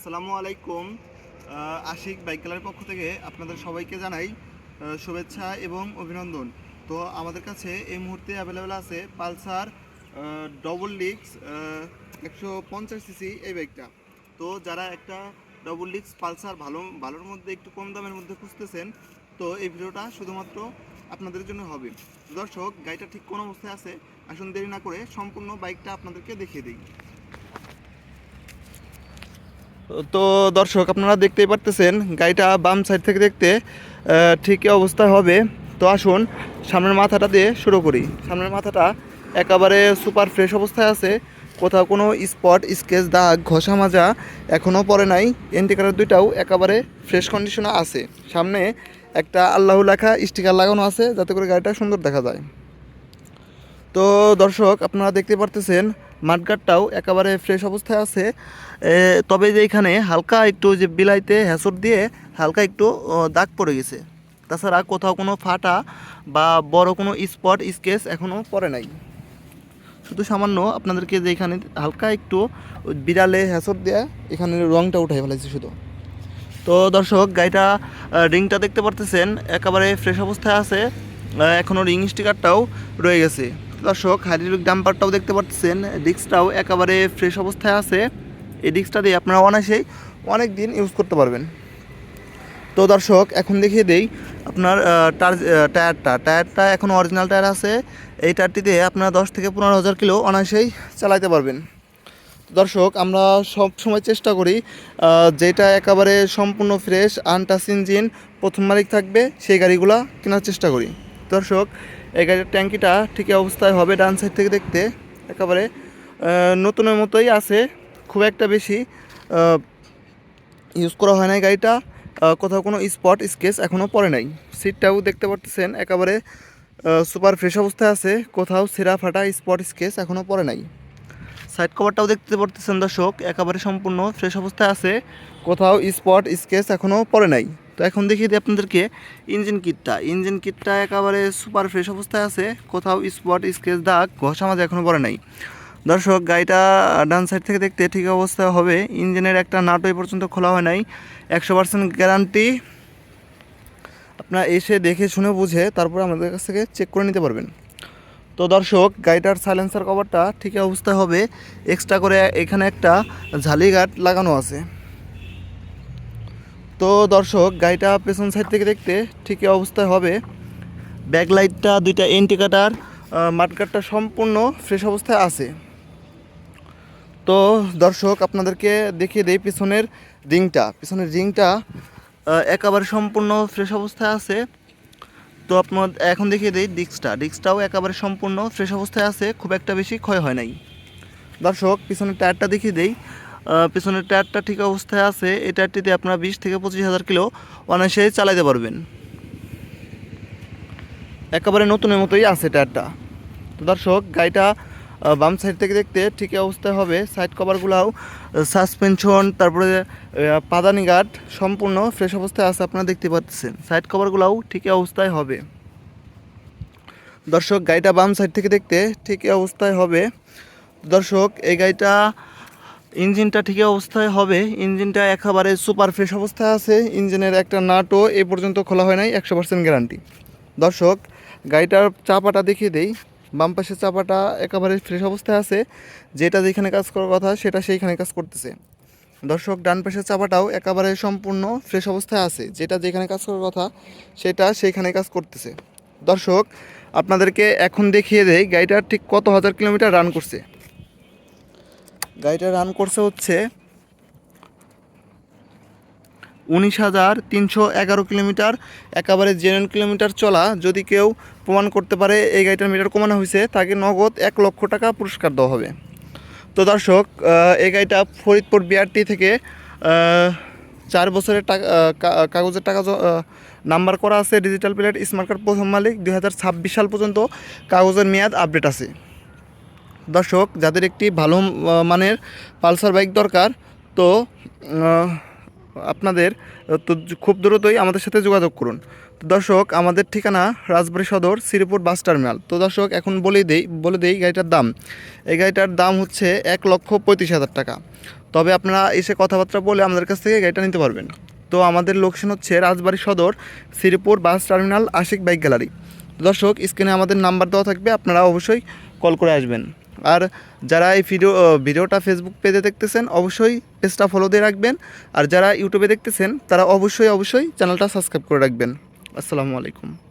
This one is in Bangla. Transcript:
আসসালামু আলাইকুম। আশিক বাইক গ্যালারির পক্ষ থেকে আপনাদের সবাইকে জানাই শুভেচ্ছা এবং অভিনন্দন। তো আমাদের কাছে এই মুহূর্তে অ্যাভেলেবেল আছে পালসার ডবল লিক্স একশো পঞ্চাশ সিসি এই বাইকটা। তো যারা একটা ডবল লিক্স পালসার ভালো, ভালোর মধ্যে একটু কম দামের মধ্যে খুঁজতেছেন, তো এই ভিডিওটা শুধুমাত্র আপনাদের জন্য হবে। দর্শক, গাড়িটা ঠিক কোন অবস্থায় আছে? আসুন দেরি না করে সম্পূর্ণ বাইকটা আপনাদেরকে দেখিয়ে দিই। তো দর্শক, আপনারা দেখতেই পারতেছেন, গাড়িটা বাম সাইড থেকে দেখতে ঠিকই অবস্থায় হবে। তো আসুন, সামনের মাথাটা দিয়ে শুরু করি। সামনের মাথাটা একেবারে সুপার ফ্রেশ অবস্থায় আছে। কোথাও কোনো স্পট স্কেচ দাগ, ঘষা মাজা এখনও পরে নাই। এন্টিকারের দুইটাও একেবারে ফ্রেশ কন্ডিশনে আছে। সামনে একটা আল্লাহ লেখা স্টিকার লাগানো আছে, যাতে করে গাড়িটা সুন্দর দেখা যায়। তো দর্শক, আপনারা দেখতে পারতেছেন মাঠগাটটাও একেবারে ফ্রেশ অবস্থায় আছে। তবে যে এখানে হালকা একটু যে বিলাইতে হ্যাসর দিয়ে হালকা একটু দাগ পড়ে গেছে। তাছাড়া কোথাও কোনো ফাটা বা বড় কোনো স্পট স্কেচ এখনও পড়ে নাই। শুধু সামান্য আপনাদেরকে যে এখানে হালকা একটু বিড়ালে হ্যাসর দিয়ে এখানে রংটা উঠাই ফেলাইছে শুধু। তো দর্শক, গাড়িটা রিংটা দেখতে পারতেছেন, একেবারে ফ্রেশ অবস্থায় আছে। এখনও রিং স্টিকারটাও রয়ে গেছে। দর্শক হাইড্রোলিক ডাম্পারটাও দেখতে পাচ্ছেন ডিস্কটাও একেবারে ফ্রেশ অবস্থায় আছে। এই ডিস্কটা দিয়ে আপনারা অনায়াসেই অনেক দিন ইউজ করতে পারবেন। তো দর্শক, এখন দেখিয়ে দেই আপনার টায়ারটা। টায়ারটা এখন অরিজিনাল টায়ার আছে। এই টায়ারটিতে আপনারা দশ থেকে পনেরো হাজার কিলো অনায়াসেই চালাতে পারবেন। দর্শক, আমরা সব সময় চেষ্টা করি যেটা একেবারে সম্পূর্ণ ফ্রেশ আনটাচ ইঞ্জিন প্রথম মালিক থাকবে, সেই গাড়িগুলো কেনার চেষ্টা করি। দর্শক এই গাড়ির ট্যাঙ্কিটা ঠিকই অবস্থায় হবে ডান সাইড থেকে দেখতে। একেবারে নতুনের মতোই আছে, খুব একটা বেশি ইউজ করা হয় নাই গাড়িটা। কোথাও কোনো স্পট স্কেচ এখনও পড়ে নাই। সিটটাও দেখতে পারতেছেন, একেবারে সুপার ফ্রেশ অবস্থায় আছে, কোথাও সেরা ফাটা স্পট স্কেচ এখনও পড়ে নাই। সাইড কভারটাও দেখতে পারতেছেন দর্শক, একেবারে সম্পূর্ণ ফ্রেশ অবস্থায় আছে, কোথাও স্পট স্কেচ এখনও পড়ে নাই। তো এখন দেখিয়ে দিই আপনাদেরকে ইঞ্জিন কিটটা। ইঞ্জিন কিটটা একেবারে সুপার ফ্রেশ অবস্থায় আছে, কোথাও স্পট, স্কেচ, দাগ, ঘষা মাজা এখনও পড়ে নাই। দর্শক, গাড়িটা ডান সাইড থেকে দেখতে ঠিক অবস্থায় হবে। ইঞ্জিনের একটা নাট এই পর্যন্ত খোলা হয় নাই। একশো পার্সেন্ট গ্যারান্টি। আপনারা এসে দেখে শুনে বুঝে তারপরে আমাদের কাছ থেকে চেক করে নিতে পারবেন। তো দর্শক, গাড়িটার সাইলেন্সার কভারটা ঠিক অবস্থায় হবে। এক্সট্রা করে এখানে একটা ঝালিঘাট লাগানো আছে। তো দর্শক, গাড়িটা পেছন সাইড থেকে দেখতে ঠিকই অবস্থায় হবে। ব্যাকলাইটটা, দুইটা ইন্ডিকেটার মাঠগাটটা সম্পূর্ণ ফ্রেশ অবস্থায় আছে। তো দর্শক, আপনাদেরকে দেখিয়ে দেই পিছনের রিংটা। পিছনের রিংটা একেবারে সম্পূর্ণ ফ্রেশ অবস্থায় আছে। তো আপনার, এখন দেখিয়ে দিই ডিস্কটা ডিস্কটাও একেবারে সম্পূর্ণ ফ্রেশ অবস্থায় আছে, খুব একটা বেশি ক্ষয় হয় নাই। দর্শক, পিছনের টায়ারটা দেখিয়ে দিই। পিছনের টায়ারটা ঠিক অবস্থায় আছে, এই টায়ারটিতে আপনারা বিশ থেকে পঁচিশ হাজার কিলো অনায়াসেই চালাইতে পারবেন। একেবারে নতুনের মতোই আছে টায়ারটা। তো দর্শক, গাড়িটা বাম সাইড থেকে দেখতে ঠিকই অবস্থায় হবে। সাইড কভারগুলাও সাসপেনশন তারপরে পাদানি গার্ড সম্পূর্ণ ফ্রেশ অবস্থায় আছে আপনারা দেখতে পাচ্ছেন। সাইড কভারগুলাও ঠিকই অবস্থায় হবে। দর্শক, গাড়িটা বাম সাইড থেকে দেখতে ঠিকই অবস্থায় হবে। দর্শক, এই গাড়িটা ইঞ্জিনটা ঠিকই অবস্থায় হবে। ইঞ্জিনটা একেবারে সুপার ফ্রেশ অবস্থায় আছে। ইঞ্জিনের একটা নাটও এ পর্যন্ত খোলা হয় নাই, একশো পার্সেন্ট গ্যারান্টি দর্শক, গাড়িটার চাপাটা দেখিয়ে দেই। বাম পাশের চাপাটা একেবারে ফ্রেশ অবস্থায় আছে। যেটা যেখানে কাজ করার কথা, সেটা সেইখানে কাজ করতেছে। দর্শক, ডান পাশের চাপাটাও একেবারে সম্পূর্ণ ফ্রেশ অবস্থায় আছে। যেটা যেখানে কাজ করার কথা, সেটা সেইখানে কাজ করতেছে। দর্শক, আপনাদেরকে এখন দেখিয়ে দেয় গাড়িটা ঠিক কত হাজার কিলোমিটার রান করছে। গাড়িটা রান করছে হচ্ছে উনিশ হাজার তিনশো এগারো কিলোমিটার, একেবারে জেনুইন কিলোমিটার চলা। যদি কেউ প্রমাণ করতে পারে, এই গাড়িটার মিটার কমানো হয়েছে, তাকে নগদ এক লক্ষ টাকা পুরস্কার দেওয়া হবে। তো দর্শক এই গাড়িটা ফরিদপুর বিআরটি থেকে চার বছরের টাকা কাগজের টাকা নাম্বার করা আছে। ডিজিটাল প্লেট স্মার্ট কার্ড প্রথম মালিক। দু হাজার ছাব্বিশ সাল পর্যন্ত কাগজের মেয়াদ আপডেট আছে। দর্শক, যাদের একটি ভালো মানের পালসার বাইক দরকার, তো আপনাদের, তো খুব দ্রুতই আমাদের সাথে যোগাযোগ করুন। তো দর্শক, আমাদের ঠিকানা রাজবাড়ী সদর, শ্রীপুর বাস টার্মিনাল। তো দর্শক, এখন বলেই দেই, বলে দেই গাড়িটার দাম। এই গাড়িটার দাম হচ্ছে এক লক্ষ পঁয়ত্রিশ হাজার টাকা। তবে আপনারা এসে কথাবার্তা বলে আমাদের কাছ থেকে গাড়িটা নিতে পারবেন। তো আমাদের লোকেশন হচ্ছে রাজবাড়ী সদর, Sripur bus terminal, Ashiq bike gallery. দর্শক, স্ক্রিনে আমাদের নাম্বার দেওয়া থাকবে, আপনারা অবশ্যই কল করে আসবেন। আর যারা এই ভিডিও ভিডিওটা ফেসবুক পেজে দেখতেছেন, অবশ্যই পেজটা ফলো দিয়ে রাখবেন। আর যারা ইউটিউবে দেখতেছেন, তারা অবশ্যই অবশ্যই চ্যানেলটা সাবস্ক্রাইব করে রাখবেন। আসসালামু আলাইকুম।